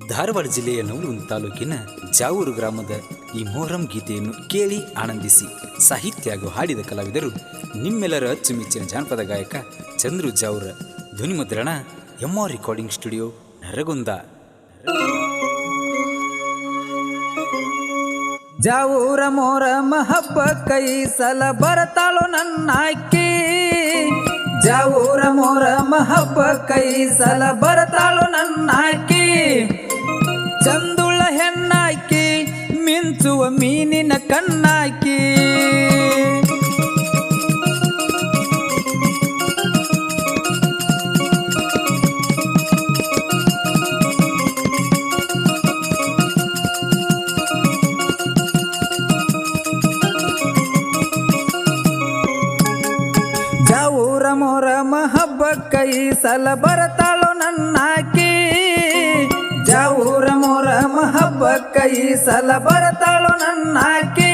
ಧಾರವಾಡ ಜಿಲ್ಲೆಯ ನವಲಗುಂದ ತಾಲೂಕಿನ ಜಾವೂರು ಗ್ರಾಮದ ಈ ಮೊಹರಂ ಗೀತೆಯನ್ನು ಕೇಳಿ ಆನಂದಿಸಿ ಸಾಹಿತ್ಯ ಹಾಗೂ ಹಾಡಿದ ಕಲಾವಿದರು ನಿಮ್ಮೆಲ್ಲರ ಅಚ್ಚುಮೆಚ್ಚಿನ ಜಾನಪದ ಗಾಯಕ Chandru Javoor, ಧ್ವನಿಮುದ್ರಣ M R recording studio Naragund. Javoor ಮೋರ ಮಹಬ್ಬ ಕೈ ಸಲ ಬರತಾಳು ನನ್ನ ಆಕಿ ಜಾವೂರ ಮೋರ ಮಹಬ್ಬ ಕೈ ಸಲ ಬರತಾಳು ನನ್ನ ಆಕಿ ಚಂದುಳ ಹೆಣ್ಣಾಕಿ ಮಿಂಚುವ ಮೀನಿನ ಕಣ್ಣಾಕಿ. ಜೌರ ಮೊರ ಮಹಬ್ಬ ಕೈ ಸಲ ಬರತಾಳು ಮಹಬ್ಬ ಈ ಸಲ ಬರತಾಳು ನನ್ನಾಕಿ.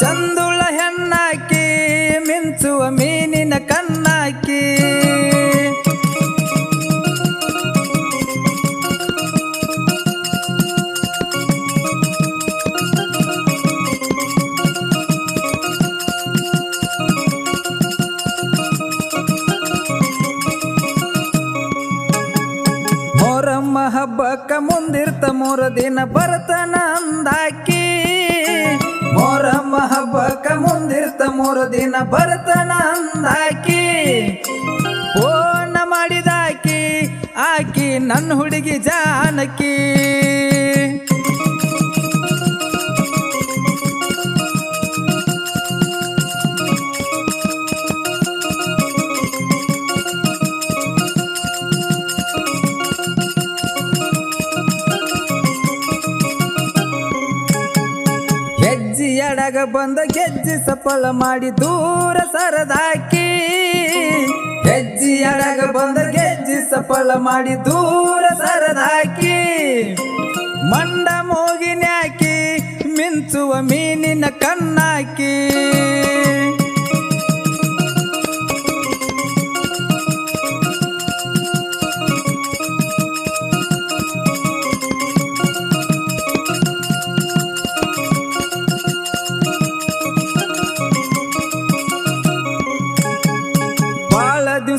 ಚಂದುಳ ಹೆಣ್ಣಾಕಿ ಮಿಂಚುವ ಮೀನಿನ ಮೊರಮ್ಮ ಹಬ್ಬಕ್ಕ ಮುಂದಿರ್ತ ಮೂರು ದಿನ ಬರ್ತನ ಅಂದಾಕಿ ಮೊರಮ್ಮ ಹಬ್ಬಕ್ಕ ಮುಂದಿರ್ತ ಮೂರು ದಿನ ಬರ್ತನ ಅಂದಾಕಿ ಫೋನ್ ಮಾಡಿದಾಕಿ, ಆಕಿ ನನ್ನ ಹುಡುಗಿ ಜಾನಕಿ. ಹೆಜ್ಜಿ ಬಂದ ಗೆಜ್ಜಿ ಸಫಲ ಮಾಡಿ ದೂರ ಸರದಾಕಿ ಗೆಜ್ಜಿ ಅಡಗ ಬಂದ ಗೆಜ್ಜಿ ಸಫಲ ಮಾಡಿ ದೂರ ಸರದಾಕಿ ಮಂಡ ಮೂಗಿನ್ಯಾಕಿ, ಮಿಂಚುವ ಮೀನಿನ ಕಣ್ಣಾಕಿ.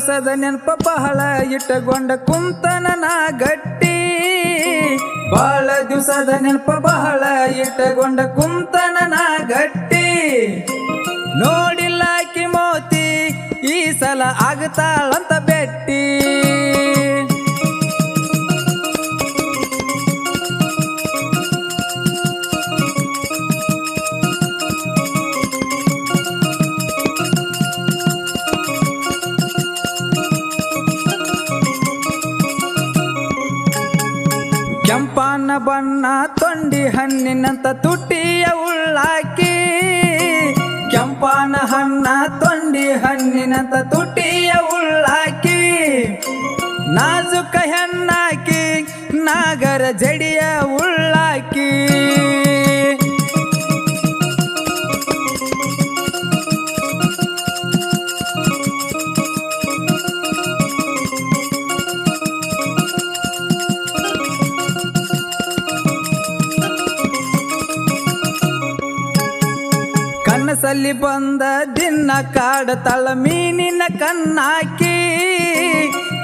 ದಿವಸದ ನೆನಪ ಬಹಳ ಇಟ್ಟಗೊಂಡ ಕುಂತನ ಗಟ್ಟಿ. ಬಹಳ ದಿವಸದ ನೆನಪ ಬಹಳ ಇಟ್ಟಗೊಂಡ ಕುಂತನ ಗಟ್ಟಿ. ನೋಡಿಲ್ಲ ಕಿಮೋತಿ ಈ ಸಲ ಆಗತಾಳಂತ ಬೆಟ್ಟಿ. ಕೆಂಪನ ಬಣ್ಣ ತೊಂಡಿ ಹಣ್ಣಿನಂತ ತುಟಿಯ ಉಳ್ಳಾಕಿ. ಕೆಂಪನ ಹಣ್ಣ ತೊಂಡಿ ಹಣ್ಣಿನಂತ ತುಟಿಯ ಉಳ್ಳಾಕಿ. ನಾಜುಕ ಹೆಣ್ಣಾಕಿ, ನಾಗರ ಜಡಿಯ ಉಳ್ಳಾಕಿ. ಕನಸಲ್ಲಿ ಬಂದ ದಿನ ಕಾಡತಳ ಮೀನಿನ ಕಣ್ಣಾಕಿ.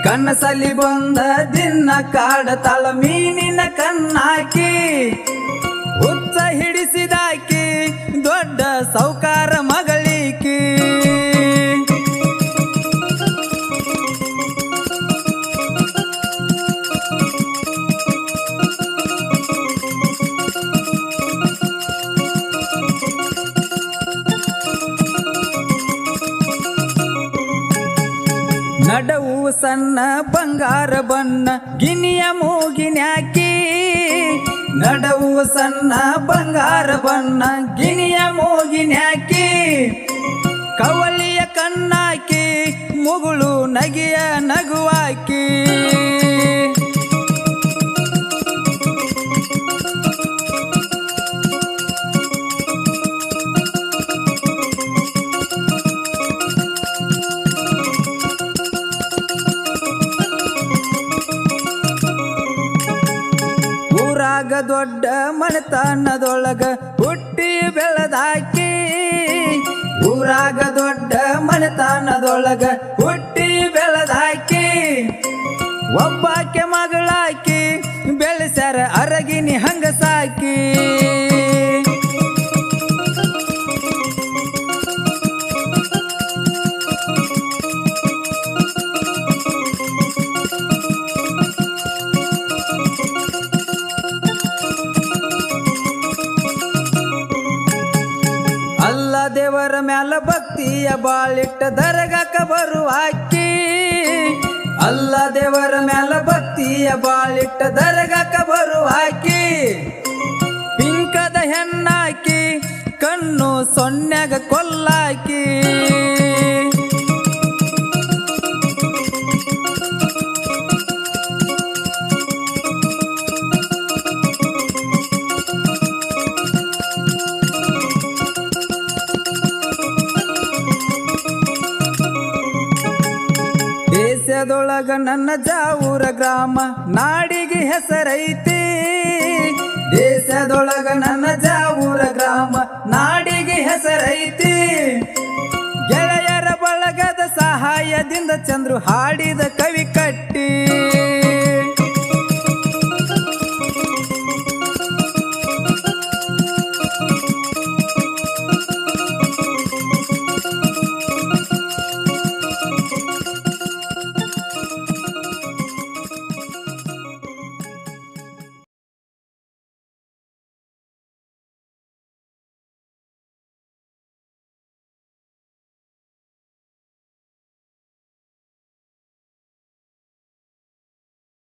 ಕನ್ನಸಲಿ ಬಂದ ದಿನ ಕಾಡತಳ ಮೀನಿನ ಕಣ್ಣಾಕಿ. ಹುಚ್ಚ ಹಿಡಿಸಿದಾಕಿ ದೊಡ್ಡ ಸೌಕಾರ ಮಗಳಿಕಿ ನಡವು ಸಣ್ಣ ಬಂಗಾರ ಬಣ್ಣ ಗಿನಿಯ ಮೂಗಿನ್ಯಾಕಿ. ನಡವು ಸಣ್ಣ ಬಂಗಾರ ಬಣ್ಣ ಗಿನಿಯ ಮೂಗಿನ್ಯಾಕಿ. ಕವಲಿಯ ಕಣ್ಣಾಕಿ, ಮುಗುಳು ನಗಿಯ ನಗುವಾಕಿ. ಊರಾಗ ದೊಡ್ಡ ಮನೆತನದೊಳಗ ಹುಟ್ಟಿ ಬೆಳೆದಾಕಿ. ಊರಾಗ ದೊಡ್ಡ ಮನೆತನದೊಳಗ ಹುಟ್ಟಿ ಬೆಳೆದಾಕಿ. ಒಬ್ಬಾಕೆ ಮಗಳಾಕಿ, ಬೆಳೆಸ್ಯಾರ ಅರಗಿನಿ ಹಂಗ ಸಾಕಿ. ಮ್ಯಾಲ ಭಕ್ತಿಯ ಬಾಳಿಟ್ಟ ದರಗಕ ಬರುವಾಕಿ ಅಲ್ಲ ದೇವರ ಮ್ಯಾಲ ಭಕ್ತಿಯ ಬಾಳಿಟ್ಟ ದರಗಕ ಬರುವಾಕಿ ಪಿಂಕದ ಹೆಣ್ಣಾಕಿ, ಕಣ್ಣು ಸೊನ್ನೆಗ ಕೊಲ್ಲಾಕಿ. ದೇಶದೊಳಗ ನನ್ನ ಜಾವೂರ ಗ್ರಾಮ ನಾಡಿಗೆ ಹೆಸರೈತಿ. ದೇಶದೊಳಗ ನನ್ನ ಜಾವೂರ ಗ್ರಾಮ ನಾಡಿಗೆ ಹೆಸರೈತಿ. ಗೆಳೆಯರ ಬಳಗದ ಸಹಾಯದಿಂದ ಚಂದ್ರು ಹಾಡಿದ ಕವಿ